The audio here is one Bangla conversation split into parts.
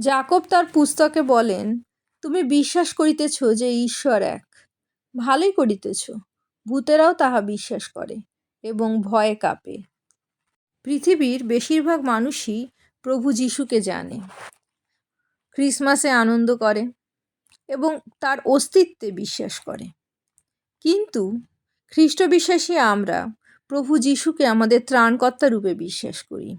জাকব তার পুস্তকে বলেন, তুমি বিশ্বাস করিতেছ যে ঈশ্বর এক। ভালোই করিতেছ। ভূতেরাও তাহা বিশ্বাস করে এবং ভয়ে কাঁপে। পৃথিবীর বেশিরভাগ মানুষই প্রভু যিশুকে জানে। ক্রিসমাসে আনন্দ করে এবং তার অস্তিত্বে বিশ্বাস করে। কিন্তু খ্রিস্ট বিশ্বাসী আমরা প্রভু যিশুকে আমাদের ত্রাণকর্তা রূপে বিশ্বাস করি।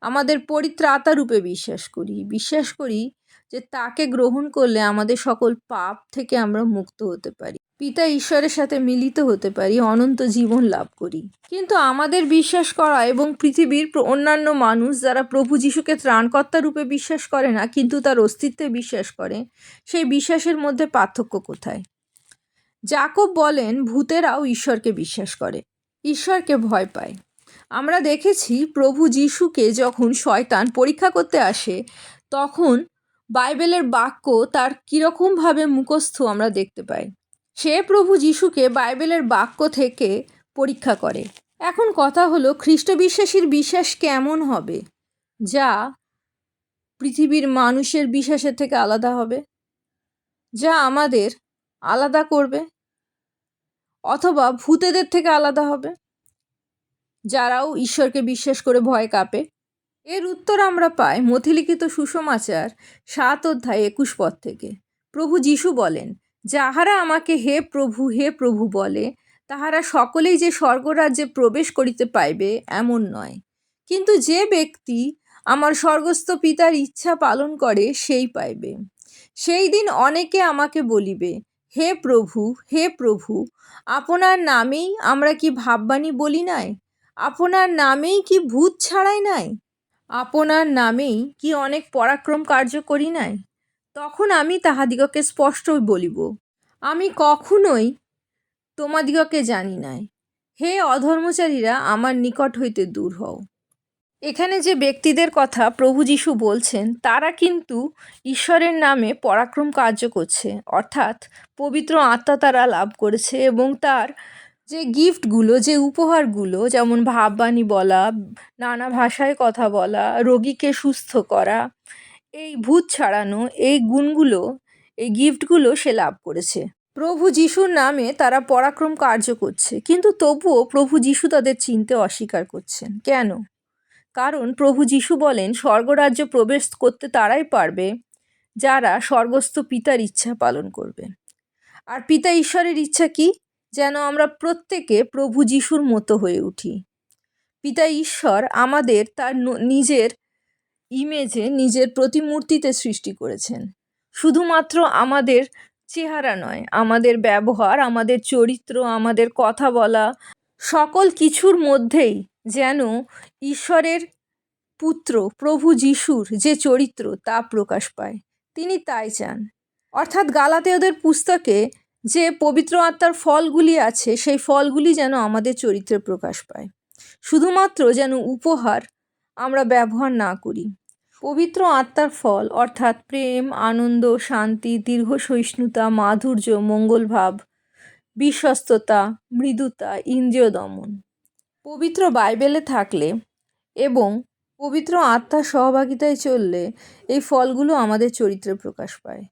আমাদের পরিত্রাতা রূপে বিশ্বাস করি। বিশ্বাস করি যে তাকে গ্রহণ করলে আমাদের সকল পাপ থেকে আমরা মুক্ত হতে পারি। পিতা ঈশ্বরের সাথে মিলিত হতে পারি, অনন্ত জীবন লাভ করি। কিন্তু আমাদের বিশ্বাস করা এবং পৃথিবীর অন্যান্য মানুষ যারা প্রভু যিশুকে ত্রাণকর্তা রূপে বিশ্বাস করে না, কিন্তু তার অস্তিত্বে বিশ্বাস করে, সেই বিশ্বাসের মধ্যে পার্থক্য কোথায়? জাকব বলেন, ভূতেরাও ঈশ্বরকে বিশ্বাস করে। ঈশ্বরকে ভয় পায়। আমরা দেখেছি প্রভু যিশুকে যখন শয়তান পরীক্ষা করতে আসে, তখন বাইবেলের বাক্য তার কীরকমভাবে মুখস্থ আমরা দেখতে পাই। সে প্রভু যিশুকে বাইবেলের বাক্য থেকে পরীক্ষা করে। এখন কথা হলো খ্রিস্ট বিশ্বাসীর বিশ্বাস কেমন হবে? যা পৃথিবীর মানুষের বিশ্বাসের থেকে আলাদা হবে? যা আমাদের আলাদা করবে? অথবা ভূতেদের থেকে আলাদা হবে? যারাও ঈশ্বরকে বিশ্বাস করে ভয় কাঁপে। এর উত্তর আমরা পাই মথিলিখিত সুষমাচার সাত অধ্যায় একুশ পদ থেকে। প্রভু যিশু বলেন, যাহারা আমাকে হে প্রভু হে প্রভু বলে, তাহারা সকলেই যে স্বর্গরাজ্যে প্রবেশ করিতে পাইবে, এমন নয়। কিন্তু যে ব্যক্তি আমার স্বর্গস্থ পিতার ইচ্ছা পালন করে, সেই পাইবে। সেই দিন অনেকে আমাকে বলিবে, হে প্রভু হে প্রভু, আপনার নামেই আমরা কি ভাববাণী বলি নাই? আপনার নামেই কি ভূত ছাড়াই নাই? আপনার নামেই কি অনেক পরাক্রম কার্য করি নাই? তখন আমি তাহাদিগকে স্পষ্ট বলিব, আমি কখনোই তোমাদিগকে জানি নাই। হে অধর্মচারীরা, আমার নিকট হইতে দূর হও। এখানে যে ব্যক্তিদের কথা প্রভু যিশু বলছেন, তারা কিন্তু ঈশ্বরের নামে পরাক্রম কার্য করছে, অর্থাৎ পবিত্র আত্মা তারা লাভ করেছে এবং তার যে গিফটগুলো যে উপহারগুলো, যেমন ভাববাণী বলা, নানা ভাষায় কথা বলা, রোগীকে সুস্থ করা, এই ভূত ছাড়ানো, এই গুণগুলো, এই গিফটগুলো সে লাভ করেছে। প্রভু যিশুর নামে তারা পরাক্রম কার্য করছে, কিন্তু তবুও প্রভু যিশু তাদের চিনতে অস্বীকার করছেন। কেন? কারণ প্রভু যিশু বলেন, স্বর্গরাজ্য প্রবেশ করতে তারাই পারবে, যারা স্বর্গস্থ পিতার ইচ্ছা পালন করবে। আর পিতা ঈশ্বরের ইচ্ছা কি? যেন আমরা প্রত্যেকে প্রভু যিশুর মতো হয়ে উঠি। পিতা ঈশ্বর আমাদের তার নিজের ইমেজে নিজের প্রতিমূর্তিতে সৃষ্টি করেছেন। শুধুমাত্র আমাদের চেহারা নয়, আমাদের ব্যবহার, আমাদের চরিত্র, আমাদের কথা বলা, সকল কিছুর মধ্যেই যেন ঈশ্বরের পুত্র, প্রভু যিশুর যে চরিত্র তা প্রকাশ পায়। তিনি তাই চান। অর্থাৎ গালাতেয়দের পুস্তকে যে পবিত্র আত্মার ফলগুলি আছে, সেই ফলগুলি যেন আমাদের চরিত্রে প্রকাশ পায়। শুধুমাত্র যেন উপহার আমরা ব্যবহার না করি। পবিত্র আত্মার ফল অর্থাৎ প্রেম, আনন্দ, শান্তি, দীর্ঘ সহিষ্ণুতা, মাধুর্য মঙ্গলভাব বিশ্বস্ততা, মৃদুতা, ইন্দ্রিয় দমন। পবিত্র বাইবেলে থাকলে এবং পবিত্র আত্মার সহভাগিতায় চললে এই ফলগুলো আমাদের চরিত্রে প্রকাশ পায়।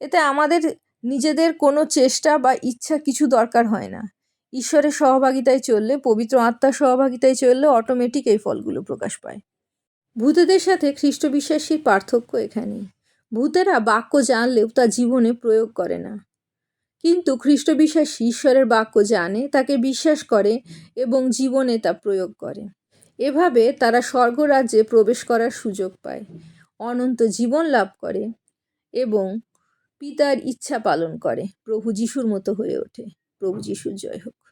এতে আমাদের নিজেদের কোনো চেষ্টা বা ইচ্ছা কিছু দরকার হয় না। ঈশ্বরের সহভাগিতায় চললে, পবিত্র আত্মার সহভাগিতায় চললে অটোমেটিক এই ফলগুলো প্রকাশ পায়। ভূতেদের সাথে খ্রিস্ট বিশ্বাসীর পার্থক্য এখানেই ভূতেরা বাক্য জানলেও তা জীবনে প্রয়োগ করে না। কিন্তু খ্রিস্ট বিশ্বাসী ঈশ্বরের বাক্য জানে, তাকে বিশ্বাস করে এবং জীবনে তা প্রয়োগ করে। এভাবে তারা স্বর্গরাজ্যে প্রবেশ করার সুযোগ পায়। অনন্ত জীবন লাভ করে এবং পিতার ইচ্ছা পালন করে। প্রভু যিশুর মতো হয়ে ওঠে। প্রভু যিশুর জয় হোক।